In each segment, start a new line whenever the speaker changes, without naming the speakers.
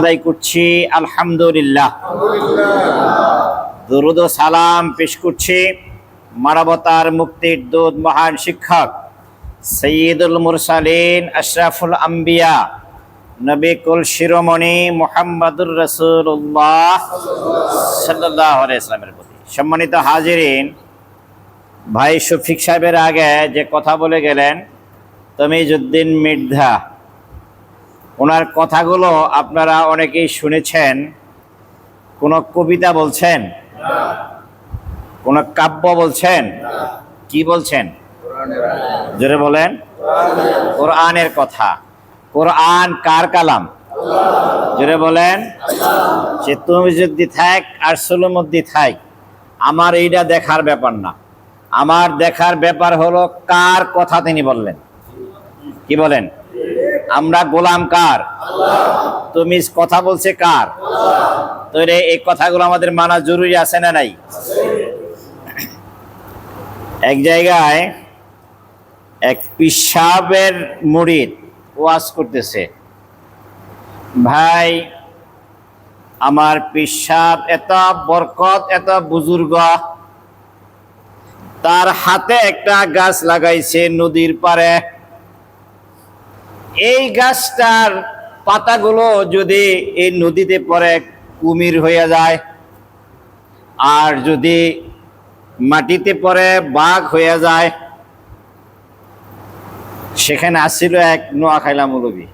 আদায় করছি, আলহামদুলিল্লাহ। দুরুদ সালাম পেশ করছি মানবতার মুক্তির দূত মহান শিক্ষক সৈয়দুল মুরসালিন আশরাফুল আম্বিয়া, নবী কুল শিরোমণি মোহাম্মদুর রসুল্লাহ সাল্লাহ ইসলামের প্রতি। সম্মানিত হাজিরিন, ভাই শফিক সাহেবের আগে যে কথা বলে গেলেন, তমিজুদ্দিন মির্ধা ওনার কথাগুলো আপনারা অনেকেই শুনেছেন। কোন কবিতা বলছেন? কোন কাব্য বলছেন? কি বলছেন? জোরে বলেন। কোরআনের কথা। কোরআন কার কালাম? জোরে বলেন। সে তুমি যদি থাক আর সুলমদ্দি থাক আমার এইটা দেখার ব্যাপার না। আমার দেখার ব্যাপার হলো কার কথা তিনি বললেন? কি বলেন? আমরা গোলাম কার? তুমি কথা বলছে কার? তো এই কথাগুলো আমাদের মানা জরুরি আছে না নাই? এক জায়গায় এক পিসাবের মুড়িদ ওয়াজ করতেছে। ভাই, আমার পিসাব এত বরকত, এত বুজুর্গ। তার হাতে একটা গাছ লাগাইছে নদীর পারে এই গাছটার পাতাগুলো যদি এই নদীতে পরে কুমির হয়ে যায়, আর যদি মাটিতে পরে বাঘ হয়ে যায়, সেখানে আসছিল এক নোয়া খাইলা মুরবি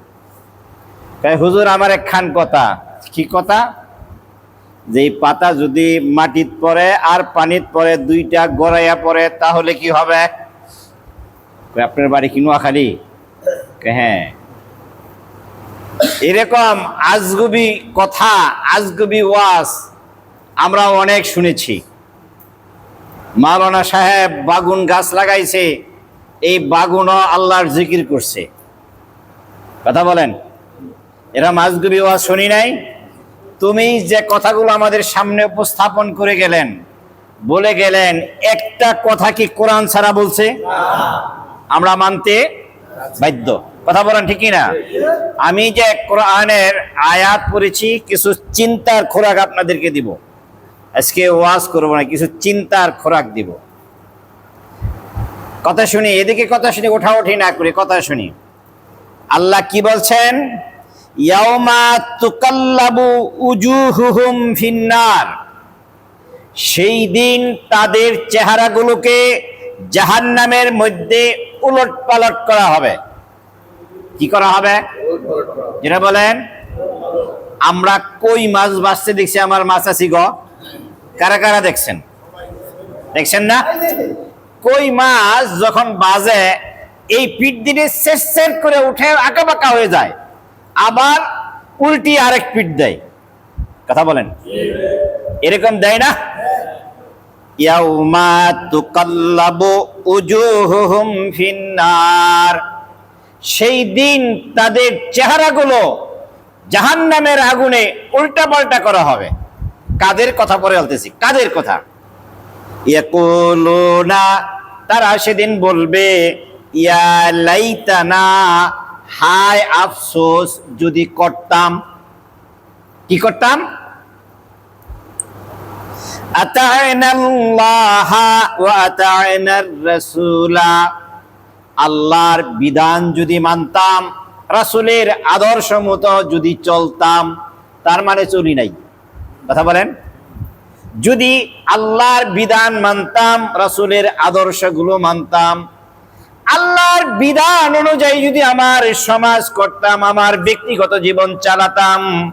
তাই হুজুর, আমার একখান কথা। কি কথা? যে পাতা যদি মাটিত পড়ে আর পানিত পড়ে, দুইটা গড়াইয়া পড়ে, তাহলে কি হবে? আপনার বাড়ি কি নোয়াখালী? হ্যাঁ। এরকম আজগুবি কথা, আজগুবি ওয়াজ আমরা অনেক শুনেছি। মাওলানা সাহেব বাগুন গাছ লাগাইছে, এই বাগুনও আল্লাহর জিকির করছে। কথা বলেন। এরা মাঝগুবি ওয়াজ শুনি নাই? তুমি যে কথাগুলো আমাদের সামনে উপস্থাপন করে গেলেন, বলে গেলেন, একটা কথা কি কোরআন ছাড়া বলছে? আমরা মানতে বাধ্য। কথা বলেন ঠিকই না আমি যে কোরআনের আয়াত পড়েছি, কিছু চিন্তার খোরাক আপনাদেরকে দিব। আজকে ওয়াজ করব না, কিছু চিন্তার খোরাক দিব। কথা শুনি, এদিকে কথা শুনি, ওঠা ওঠি না করে কথা শুনি। আল্লাহ কি বলছেন? সেই দিন তাদের চেহারাগুলোকে জাহান্নামের মধ্যে উলট পালট করা হবে। কি করা হবে? যেটা বলেন, আমরা কই মাছ বাঁচতে দেখছি আমার মাছ আছি গ? কারা কারা দেখছেন? দেখছেন না? কই মাছ যখন বাজে, এই পিঠ দিনে শেষ করে উঠে আঁকা বাঁকা হয়ে যায়। আবার উল্টি আরেক পিঠ দেয়। কথা বলেন। এরকম দেয় না? সেই দিন তাদের চেহারাগুলো জাহান্নামের আগুনে উল্টা পাল্টা করা হবে। কাদের কথা পরে বলতেছি? কাদের কথা? তারা সেদিন বলবে হায় আফসোস, যদি করতাম। কি করতাম? আল্লাহর বিধান যদি মানতাম, রাসূলের আদর্শ মতো যদি চলতাম, তার মানে চলি নাই। কথা বলেন? যদি আল্লাহর বিধান মানতাম, রাসূলের আদর্শগুলো মানতাম, আল্লাহর বিধান অনুযায়ী যদি আমার সমাজ করতাম, আমার ব্যক্তিগত জীবন চালাতাম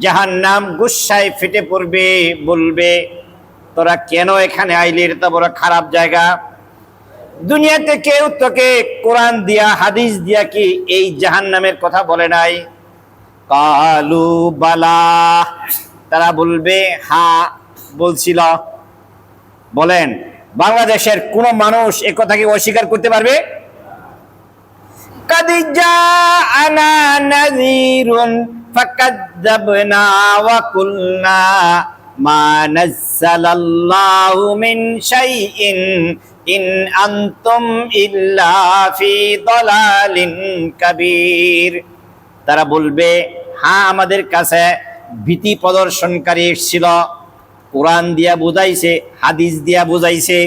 জাহান্নাম গুসায় ফেটে পড়বে, বলবে, তোরা কেন এখানে আইলি? এটা বড় খারাপ জায়গা। দুনিয়াতে কেউ তোকে কোরআন দিয়া, হাদিস দিয়া কি এই জাহান্নামের কথা বলে নাই? কালু, বালা। তারা বলবে, হা, বলছিল। বলেন, বাংলাদেশের কোন মানুষ এ কথা কি অস্বীকার করতে পারবে? قد جاءنا نذير فكذبنا وقلنا ما نزل الله من شيء إن أنتم إلا في ضلال كبير তারা বলবে হ্যাঁ আমাদের কাছে ভীতি প্রদর্শনকারী এসেছিল কোরআন দিয়া বুঝাইছে হাদিস দিয়া বুঝাইছে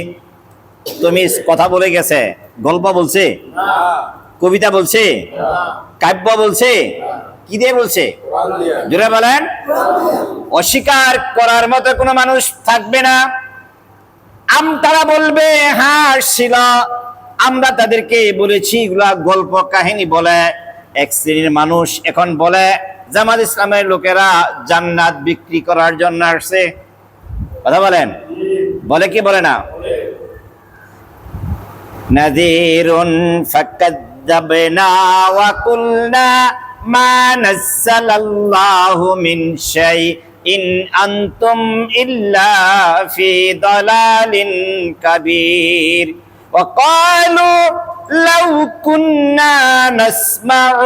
তুমি কথা বলে গেছে গল্প বলছে কবিতা বলছে? কাব্য বলছে? কি দিয়ে বলছে? জোরে বলেন। অস্বীকার করার মতো কোনো মানুষ থাকবে না। আম তারা বলবে হ্যাঁ শিলা আমরা তাদেরকে বলেছি এগুলা গল্প কাহিনী বলে। এক শ্রেণির মানুষ এখন বলে জামাত ইসলামের লোকেরা জান্নাত বিক্রি করার জন্য আসছে। কথা বলেন। বলে কি বলে না? فكذبنا وقلنا ما نزل الله من شيء إن أنتم إلا في ضلال كبير وقالوا لو كنا نسمع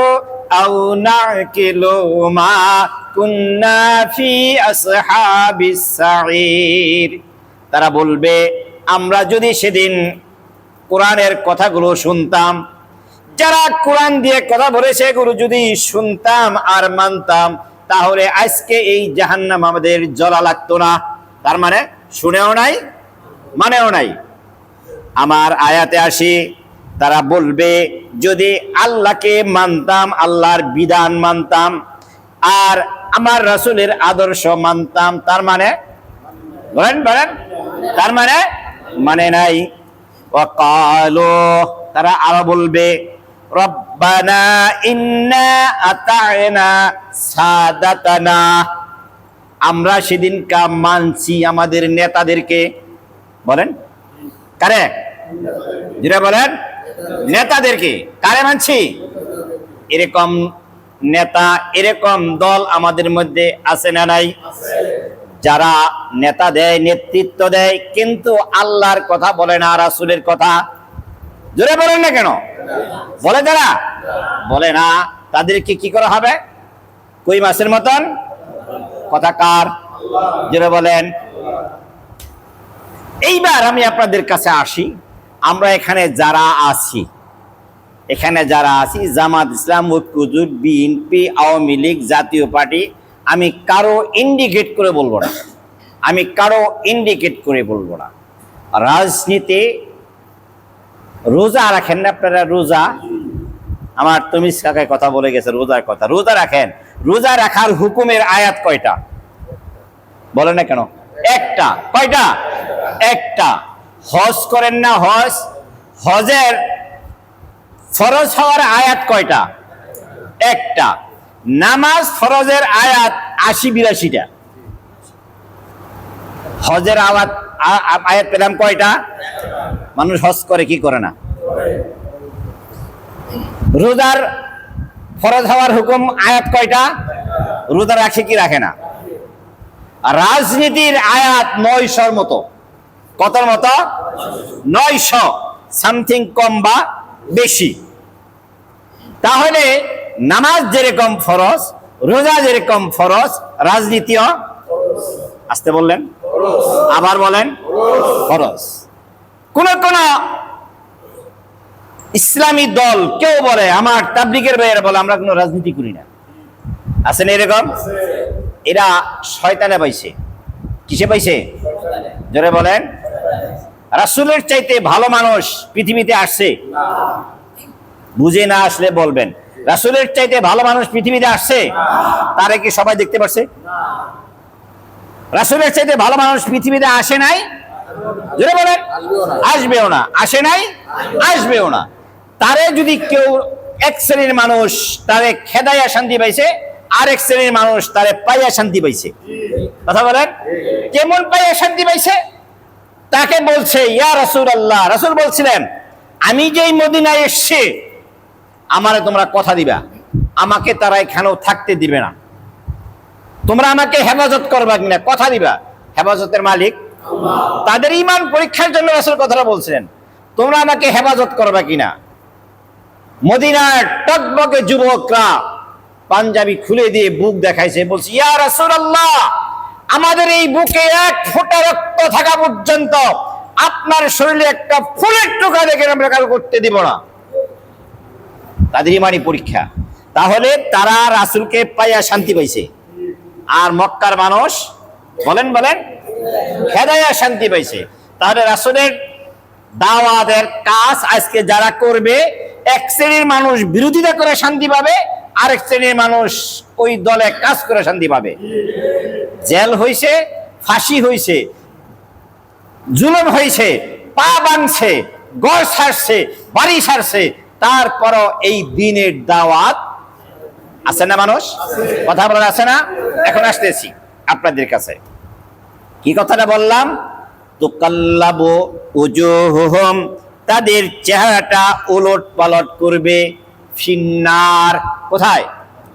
أو نعقل ما كنا في أصحاب السعير তারা বলবে আমরা যদি সেদিন কোরআনের কথাগুলো শুনতাম যারা কোরআন দিয়ে কথা বলেছে এগুলো যদি শুনতাম আর মানতাম, তাহলে আজকে এই জাহান্নাম আমাদের জ্বলা লাগতো না। তার মানে শুনেও নাই, মানেও নাই। আমার আয়াতে আসি, তারা বলবে, যদি আল্লাহকে মানতাম, আল্লাহর বিধান মানতাম, আর আমার রাসূলের আদর্শ মানতাম, তার মানে বলেন বলেন, তার মানে মানে নাই। ওয়াকালো তারা আরও বলবে আমরা সেদিন কা মানছি আমাদের নেতাদেরকে। বলেন। কারে? যেটা বলেন। নেতাদেরকে। কারে মানছি? এরকম নেতা, এরকম দল আমাদের মধ্যে আছে না নাই? যারা নেতা দেয়, নেতৃত্ব দেয়, কিন্তু আল্লাহর কথা বলে না, রাসুলের কথা। জোরে বলেন না কেন? বলে তারা বলে না। তাদেরকে কি করা হবে? কই মাসের মতন? কথা কার? জোরে বলেন। এইবার আমি আপনাদের কাছে আসি। আমরা এখানে যারা আছি, এখানে যারা আছি, Jamaat Islam Oikyajote BNP, Awami League, Jatiya Party, আমি কারও ইন্ডিকেট করে বলব না। আমি কারও ইন্ডিকেট করে বলব না। রাজনীতি রোজা রাখেন না আপনারা, রোজা। আমার তমিস কাকায় কথা বলে গেছে, রোজার কথা। রোজা রাখেন। রোজা রাখার হুকুমের আয়াত কয়টা? বলে না কেন? একটা। কয়টা? একটা। হজ করেন না হজ, হজের ফরজ হওয়ার আয়াত কয়টা? একটা। নামাজ ফরজের আয়াত আশি বিরাশিটা। হজের আওয়াত আয়াত পেলাম কয়টা? মানুষ হজ করে, কি করে না? রোজার ফরজ হওয়ার হুকুম আয়াত কয়টা? রোজা রাখে কি রাখে না? রাজনীতির আয়াত নয়শোর মতো। কতর মতো? নয়শ সামথিং কম বা বেশি। তাহলে নামাজ যেরকম ফরজ, রোজা যেরকম ফরজ, রাজনীতিও, আসতে বললেন? আবার বলেন? ফরজ। কোন কোন ইসলামী দল, কেউ বলে, আমার তাবলিগের ভাইয়েরা বলে, আমরা কোনো রাজনীতি করি না। আছেন এরকম? এরা শয়তানে পাইছে। কিসে পাইছে? জোরে বলেন। রাসুলের চাইতে ভালো মানুষ পৃথিবীতে আসছে। বুঝে না আসলে বলবেন। রাসূলের চাইতে ভালো মানুষ পৃথিবীতে আসছে? তারে কি সবাই দেখতে পারছে? রাসূলের চাইতে ভালো মানুষ পৃথিবীতে আসে নাই? জোরে বলেন আসবেও না। আসে নাই আসবেও না। তারে যদি কেউ এক শ্রেণির মানুষ তারে খেদাইয়া শান্তি পাইছে আর এক শ্রেণির মানুষ তারে পাইয়া শান্তি পাইছে। কথা বলেন? কেমন পাইয়া শান্তি পাইছে? তাকে বলছে ইয়া রাসূল আল্লাহ রাসূল বলছিলেন আমি যেই মদিনায় এসছি আমারে তোমরা কথা দিবা। আমাকে তারা এখানেও থাকতে দিবে না। তোমরা আমাকে হেফাজত করবা কিনা কথা দিবা। হেফাজতের মালিক তাদের ইমান পরীক্ষার জন্য রাসূল কথাটা বলছেন তোমরা আমাকে হেফাজত করবে কিনা? মদিনার টকবকে যুবকরা পাঞ্জাবি খুলে দিয়ে বুক দেখাইছে, বলছে, ইয়া রাসূলুল্লাহ, আমাদের এই বুকে এক ফোঁটা রক্ত থাকা পর্যন্ত আপনার শরীরে একটা ফুলের টোকা দেখে আমরা কাল করতে দিব না। তাদের ইমানি পরীক্ষা। তাহলে তারা রাসূলকে পাইয়া শান্তি পাইছে। আর মক্কার মানুষ, বলেন বলেন খেদাইয়া শান্তি পাইছে। তাহলে রাসূলের দাওয়াতের কাজ আজকে যারা করবে, এক শ্রেণির মানুষ বিরোধিতা করে শান্তি পাবে, আরেক শ্রেণির মানুষ ওই দলে কাজ করে শান্তি পাবে। জেল হইছে, ফাঁসি হইছে, জুলুম হয়েছে পা বাংছে গড় সারছে, বাড়ি সারছে, তারপরও এই দিনের দাওয়াত আছে না মানুষ? কথা বলার আছে না? এখন আসতেছি আপনাদের কাছে। কি কথাটা বললাম? তো কাল্লাবো উজুহুম তাদের চেহারাটা ওলট পালট করবে ফিন্নার। কোথায়?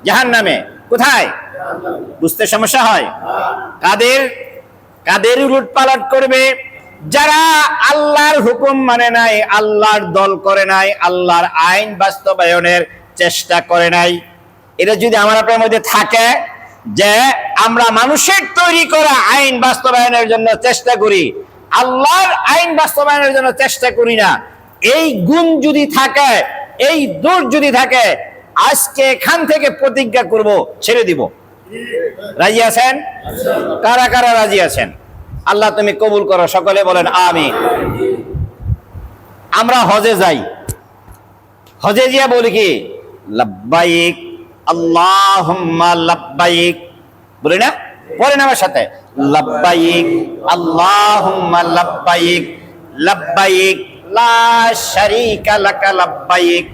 জাহান নামে কোথায়? বুঝতে সমস্যা হয়? কাদের? কাদের উলট পালট করবে? যারা আল্লাহর হুকুম মানে নাই, আল্লাহর দল করে নাই, আল্লাহর আইন বাস্তবায়নের চেষ্টা করে নাই। এটা যদি আমার আপনার মধ্যে থাকে যে আমরা মানুষের তৈরি করা আইন বাস্তবায়নের জন্য চেষ্টা করি। আল্লাহর আইন বাস্তবায়নের জন্য চেষ্টা করি না। এই গুণ যদি থাকে, এই দোষ যদি থাকে, আজকে এখান থেকে প্রতিজ্ঞা করব, ছেড়ে দিব। রাজি আছেন? কারা কারা রাজি আছেন? আল্লাহ তুমি কবুল করো, সকলে বলেন আমি আমরা হজে যাই। হজে গিয়া বলি কি? লাব্বাইক আল্লাহুম্মা লাব্বাইক। বলি না? বলেন আমার সাথে। লাব্বাইক আল্লাহুম্মা লাব্বাইক। লাব্বাইক লা শারীকা লাকা লাব্বাইক।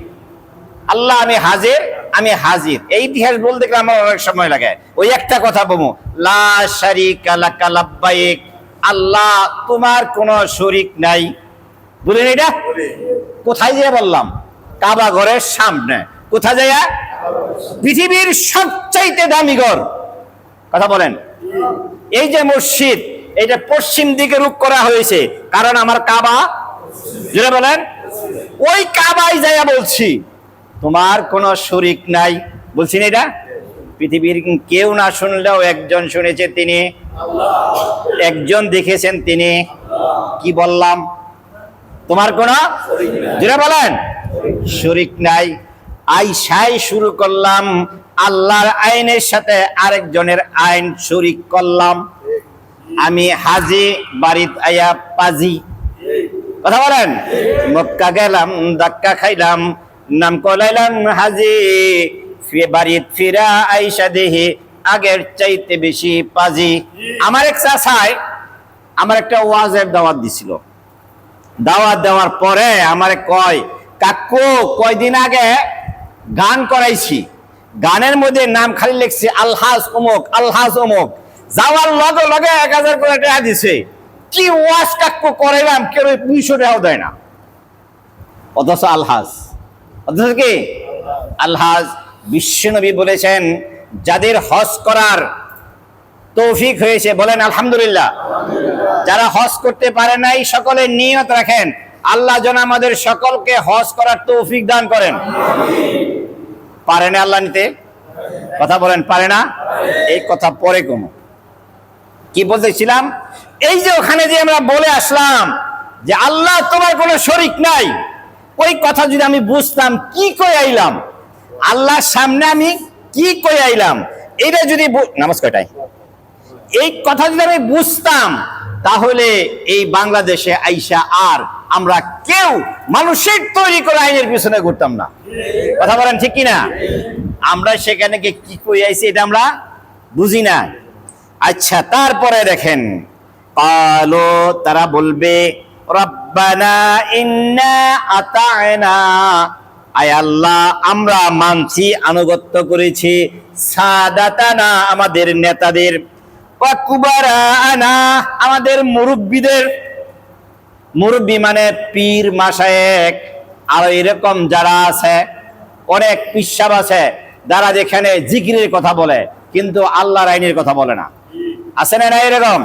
আল্লাহ আমি হাজির আমি হাজির। এই ইতিহাস বলতে গেলে আমার অনেক সময় লাগে। ওই একটা কথা বলব। লা শারীকা লাকা লাব্বাইক। আল্লাহ তোমার কোনো শরিক নাই। বুঝলেন এটা? কোথায় যেয়ে বললাম? কাবা ঘরের সামনে। কোথায় যাইয়া? পৃথিবীর সবচাইতে দামি ঘর। কথা বলেন। এই যে মসজিদ এটা পশ্চিম দিকে রূপ করা হয়েছে। কারণ আমার কাবা যেটা বলেন। ওই কাবাই যাইয়া বলছি, তোমার কোনো শরিক নাই। বলছি না এটা? পৃথিবীর কেউ না শুনলেও একজন শুনেছে তিনি। একজন দেখেছেন তিনি। কি বললাম? তোমার কোন? যেটা বলেন। শরিক নাই। আইসাই শুরু করলাম, আল্লাহর আইনের সাথে আরেকজনের আইন শরিক করলাম। আমি হাজি বাড়িত আয়া পাজি। কথা বলেন? মক্কা গেলাম, ধাক্কা খাইলাম, নাম কলাইলাম, হাজি। বাড়িত ফিরা আইসা দেহি, আগের চাইতে বেশি পাজি। আমার এক চাষায় আমার একটা ওয়াজের দাওয়াত দিছিল। দাওয়াত দেওয়ার পরে আমারে কয়, কাকু, কয়দিন আগে গান করাইছি। গানের মধ্যে নাম খালি লিখছি আলহাজ অমুক আলহাজ অমুক। যাওয়ার লগে লগে এক হাজার করে টাকা দিছে। কি ওয়াজ কাকু করাইলাম, কেউ দুইশো টাকাও দেয় না। অথচ আলহাজ। অথচ কি? আলহাজ। বিশ্বনবী বলেছেন, যাদের হজ করার তৌফিক হয়েছে, বলেন আলহামদুলিল্লাহ। যারা হজ করতে পারে নাই, সকলে নিয়ত রাখেন। আল্লাহ যেন আমাদের সকলকে হজ করার তৌফিক দান করেন। পারে না আল্লাহ নিতে? কথা বলেন, পারে না? এই কথা পরে কমো। কি বলতেছিলাম? এই যে ওখানে যে আমরা বলে আসলাম যে আল্লাহ তোমার কোনো শরিক নাই, ওই কথা যদি আমি বুঝতাম, কি করে আইলাম? আল্লাহর সামনে আমি কি করে আইলাম? এটা যদি নামাজ কয়টায়? এই কথা যদি আমি বুঝতাম, তাহলে এই বাংলাদেশে আইসা আর আমরা কেউ মানুষের তৈরি করে আইনের পিছনে ঘুরতাম না। কথা বলেন ঠিক কিনা? আমরা সেখানে কি কই আইছি এটা আমরা বুঝি না আচ্ছা তারপরে দেখেন, কালো তারা বলবে, রব্বানা ইন্না আতায়না। আয় আল্লাহ, আমরা মানছি, আনুগত্য করেছি, সাদাতানা আমাদের নেতাদের আমাদের মুরব্বীদের মুরব্বী মানে পীর মাসায়েক আর এরকম যারা আছে, অনেক পিসাব আছে, যারা যেখানে জিকিরের কথা বলে, কিন্তু আল্লাহর আইনের কথা বলে না। আছে না এরকম?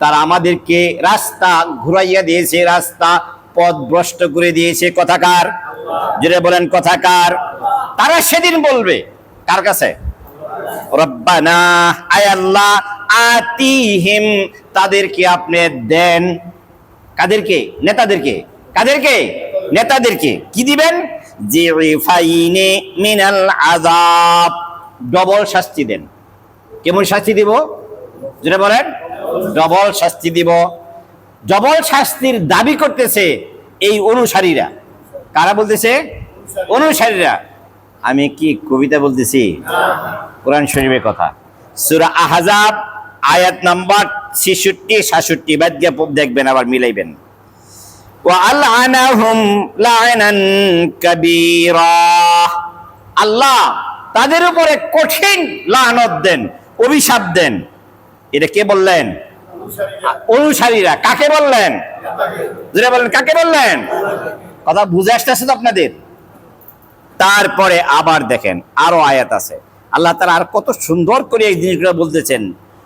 তারা আমাদেরকে রাস্তা ঘুরাইয়া দিয়েছে, রাস্তা পথ ভ্রষ্ট করে দিয়েছে। কথাকার যেটা বলেন কথাকার তারা সেদিন বলবে, কার কাছে? রব্বানা, আয় আল্লাহ আতিহিম তাদেরকে আপনি দেন। কাদেরকে? নেতাদেরকে। কাদেরকে? নেতাদেরকে। কি দিবেন? যে ফাইনে মিনাল আযাব। ডবল শাস্তি দেন। কেমন শাস্তি দিব? যেটা বলেন। ডবল শাস্তি দিব। ডবল শাস্তির দাবি করতেছে এই অনুসারীরা। কারা বলতেছে? অনুসারীরা। আমি কি কবিতা বলতেছি? কোরআন শরীফের কথা। সূরা আহজাব আয়াত নাম্বার ছিষট্টি, সাতষট্টি। বাদ দিয়ে দেখবেন, আবার মিলাইবেন। আল্লাহ তাদের উপরে কঠিন লানত দেন, অভিশাপ দেন। এটা কে বললেন? অনুসারীরা। কাকে বললেন? বললেন কাকে বললেন? কথা বুঝে আসতেছে তো আপনাদের? তারপরে আবার দেখেন, আরও আয়াত আছে। আল্লাহ তারা আর কত সুন্দর করে এই জিনিসগুলো বলতেছেন।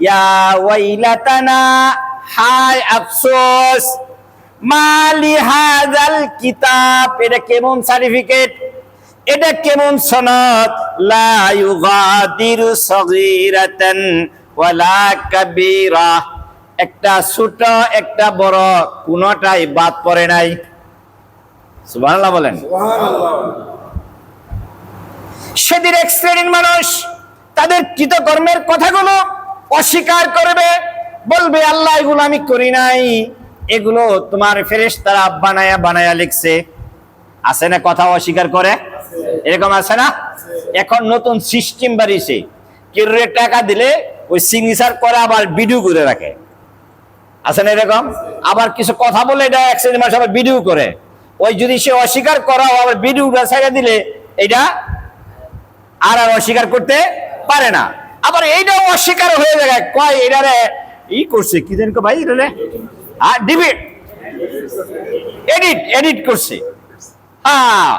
ইয়া ওয়াইলাতানা, হায় আফসোস, মালি হাযাল কিতাব, এটা কেমন সার্টিফিকেট? এটা কেমন সনদ? লা ইউগাদিরু সগীরাতান ওয়ালা কাবীরা। একটা ছোট, একটা বড়, কোনটাই বাদ পড়ে নাই। সুবহানাল্লাহ বলেন। সেদিন এক শ্রেণির মানুষ তাদের কৃতকর্মের কথাগুলো অস্বীকার করবে, বলবে, আল্লাহ, এগুলো আমি করি নাই। এগুলো তোমার ফেরেশ তারা বানায়া বানায়া লিখছে। আছে না কথা অস্বীকার করে? এরকম আছে না? এখন নতুন সিস্টেম বাড়িছে কেউ টাকা দিলে ওই সিগনেচার করে আবার ভিডিও করে রাখে। আছে না এরকম? আবার কিছু কথা বলে এটা শ্রেণির মানুষ আবার ভিডিও করে। ওই যদি সে অস্বীকার করা আবার ভিডিওটা ছেড়ে দিলে, এটা আর আর অস্বীকার করতে পারে না। আবার এইটাও অস্বীকার হয়ে যায় কয়, এটারে ই করছে, কি জানি ভাই, এটারে? আর ডিবিট। এডিট এডিট করছে। হ্যাঁ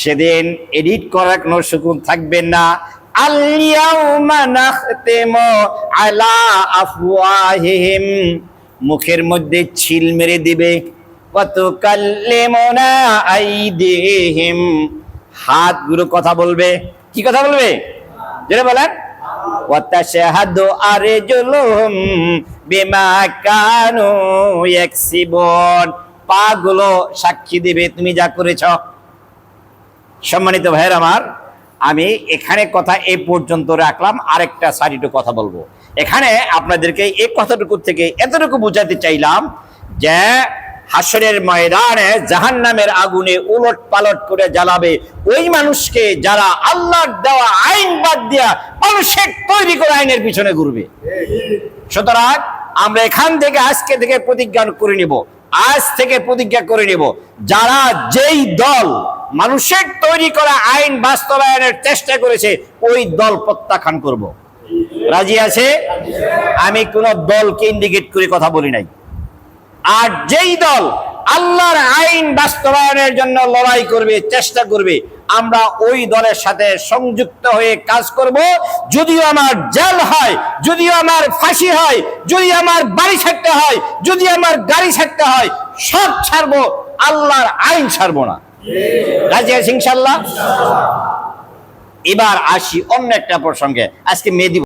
সেদিন এডিট করার কোনো সুকুন থাকবেন না। মুখের মধ্যে ছিল মেরে দিবে। কত কাল্লেমনা আইদিহিম। হাতগুলো কথা বলবে। কি কথা বলবে? যেটা বলেন। ওয়াতাশহাদু আরজুলুহুম বিমা কানু ইয়াকসিবুন। পাগুলো সাক্ষী দিবে, তুমি যা করেছ। সম্মানিত ভাইয়ের আমার, আমি এখানে কথা এই পর্যন্ত রাখলাম, আরেকটা সারিটু কথা বলব। এখানে আপনাদেরকে এই কথাটুকু থেকে এতটুকু বোঝাতে চাইলাম যে হাসরের ময়দানে জাহান নামের আগুনে উলট পালট করে জ্বালাবে। ওই মানুষকে যারা আল্লাহর দেওয়া আইন বাদ দিয়া মানুষের তৈরি করে আইনের পিছনে ঘুরবে। সুতরাং আমরা এখান থেকে আজকে থেকে প্রতিজ্ঞা করে নিব। আজ থেকে প্রতিজ্ঞা করে নিব, যারা যেই দল মানুষের তৈরি করা আইন বাস্তবায়নের চেষ্টা করেছে, ওই দল প্রত্যাখ্যান করব। রাজি আছে? আমি কোন দলকে ইন্ডিকেট করে কথা বলি নাই। আর যেই দল আল্লাহর আইন বাস্তবায়নের জন্য লড়াই করবে, চেষ্টা করবে, আমরা ওই দলের সাথে সংযুক্ত হয়ে কাজ করব। যদিও আমার জেল হয়, যদিও আমার ফাঁসি হয় যদি আমার বাড়ি ছাড়তে হয় যদি আমার গাড়ি ছাড়তে হয়, সব ছাড়বো, আল্লাহর আইন ছাড়বো না। ইনশাল্লাহ এবার আসি অন্য একটা প্রসঙ্গে। আজকে মেহেদি